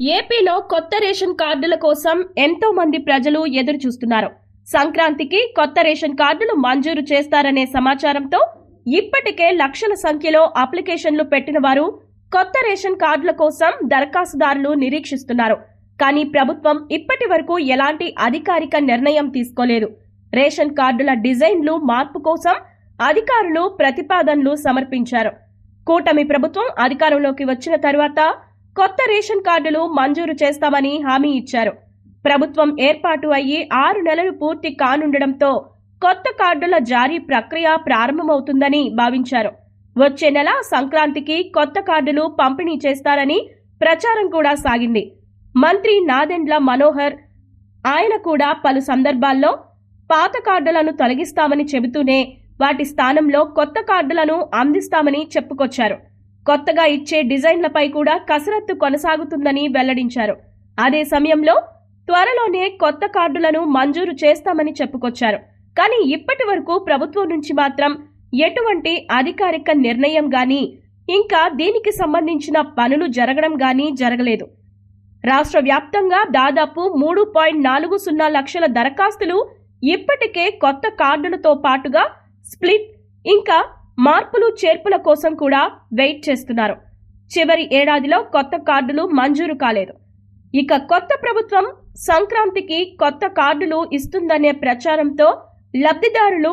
ఏపీలో కొత్త రేషన్ కార్డుల కోసం ఎంతో మంది ప్రజలు ఎదురు చూస్తున్నారు. సంక్రాంతికి కొత్త రేషన్ కార్డులు మంజూరు చేస్తారనే సమాచారంతో ఇప్పటికే లక్షల సంఖ్యలో అప్లికేషన్లు పెట్టిన వారు కొత్త రేషన్ కార్డుల కోసం దరఖాస్తుదారులు నిరీక్షిస్తున్నారు. కానీ ప్రభుత్వం ఇప్పటి వరకు ఎలాంటి అధికారిక నిర్ణయం తీసుకోలేదు. రేషన్ కార్డుల డిజైన్లు మార్పు కోసం అధికారులు ప్రతిపాదనలు సమర్పించారు. కూటమి ప్రభుత్వం అధికారంలోకి వచ్చిన తర్వాత కొత్త రేషన్ కార్డులు మంజూరు చేస్తామని హామీ ఇచ్చారు. ప్రభుత్వం ఏర్పాటు అయ్యి ఆరు నెలలు పూర్తి కానుండడంతో కొత్త కార్డుల జారీ ప్రక్రియ ప్రారంభమవుతుందని భావించారు. వచ్చే నెల సంక్రాంతికి కొత్త కార్డులు పంపిణీ చేస్తారని ప్రచారం కూడా సాగింది. మంత్రి నాదెండ్ల మనోహర్ ఆయన కూడా పలు సందర్భాల్లో పాత కార్డులను తొలగిస్తామని చెబుతూనే వాటి స్థానంలో కొత్త కార్డులను అందిస్తామని చెప్పుకొచ్చారు. కొత్తగా ఇచ్చే డిజైన్లపై కూడా కసరత్తు కొనసాగుతుందని వెల్లడించారు. అదే సమయంలో త్వరలోనే కొత్త కార్డులను మంజూరు చేస్తామని చెప్పుకొచ్చారు. కానీ ఇప్పటి వరకు ప్రభుత్వం నుంచి మాత్రం ఎటువంటి అధికారిక నిర్ణయం గాని ఇంకా దీనికి సంబంధించిన పనులు జరగడం గాని జరగలేదు. రాష్ట్ర వ్యాప్తంగా దాదాపు మూడు పాయింట్ నాలుగు సున్నా లక్షల దరఖాస్తులు ఇప్పటికే కొత్త కార్డులతో పాటుగా స్ప్లిట్ ఇంకా మార్పులు చేర్పుల కోసం కూడా వెయిట్ చేస్తున్నారు. చివరి ఏడాదిలో కొత్త కార్డులు మంజూరు కాలేదు. ఇక కొత్త ప్రభుత్వం సంక్రాంతికి కొత్త కార్డులు ఇస్తుందనే ప్రచారంతో లబ్ధిదారులు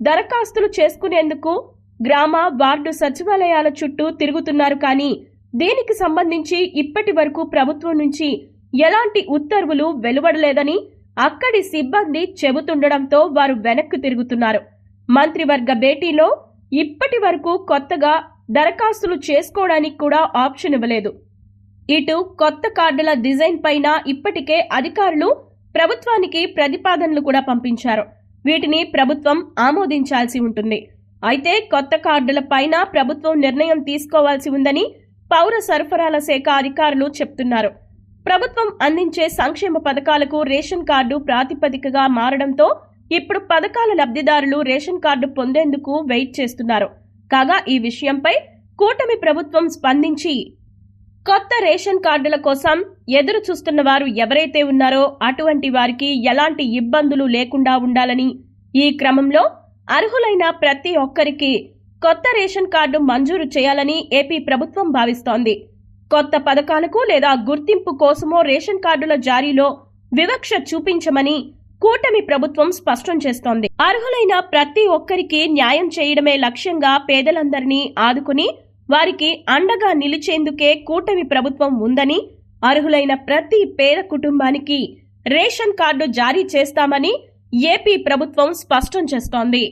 దరఖాస్తులు చేసుకునేందుకు గ్రామ వార్డు సచివాలయాల చుట్టూ తిరుగుతున్నారు. కానీ దీనికి సంబంధించి ఇప్పటి వరకు ప్రభుత్వం నుంచి ఎలాంటి ఉత్తర్వులు వెలువడలేదని అక్కడి సిబ్బంది చెబుతుండడంతో వారు వెనక్కు తిరుగుతున్నారు. మంత్రివర్గ భేటీలో ఇప్పటి వరకు కొత్తగా దరఖాస్తులు చేసుకోవడానికి కూడా ఆప్షన్ ఇవ్వలేదు. ఇటు కొత్త కార్డుల డిజైన్ పైన ఇప్పటికే అధికారులు ప్రభుత్వానికి ప్రతిపాదనలు కూడా పంపించారు. వీటిని ప్రభుత్వం ఆమోదించాల్సి ఉంటుంది. అయితే కొత్త కార్డుల పైన ప్రభుత్వం నిర్ణయం తీసుకోవాల్సి ఉందని పౌర సరఫరాల శాఖ అధికారులు చెప్తున్నారు. ప్రభుత్వం అందించే సంక్షేమ పథకాలకు రేషన్ కార్డు ప్రాతిపదికగా మారడంతో ఇప్పుడు పథకాల లబ్ధిదారులు రేషన్ కార్డు పొందేందుకు వెయిట్ చేస్తున్నారు. కాగా ఈ విషయంపై కూటమి ప్రభుత్వం స్పందించి కొత్త రేషన్ కార్డుల కోసం ఎదురు చూస్తున్న వారు ఎవరైతే ఉన్నారో అటువంటి వారికి ఎలాంటి ఇబ్బందులు లేకుండా ఉండాలని ఈ క్రమంలో అర్హులైన ప్రతి ఒక్కరికి కొత్త రేషన్ కార్డు మంజూరు చేయాలని ఏపీ ప్రభుత్వం భావిస్తోంది. కొత్త పథకాలకు లేదా గుర్తింపు కోసమో రేషన్ కార్డుల జారీలో వివక్ష చూపించమని కూటమి ప్రభుత్వం స్పష్టం చేస్తోంది. అర్హులైన ప్రతి ఒక్కరికి న్యాయం చేయడమే లక్ష్యంగా పేదలందరినీ ఆదుకుని వారికి అండగా నిలిచేందుకే కూటమి ప్రభుత్వం ఉందని అర్హులైన ప్రతి పేద కుటుంబానికి రేషన్ కార్డు జారీ చేస్తామని ఏపీ ప్రభుత్వం స్పష్టం చేస్తోంది.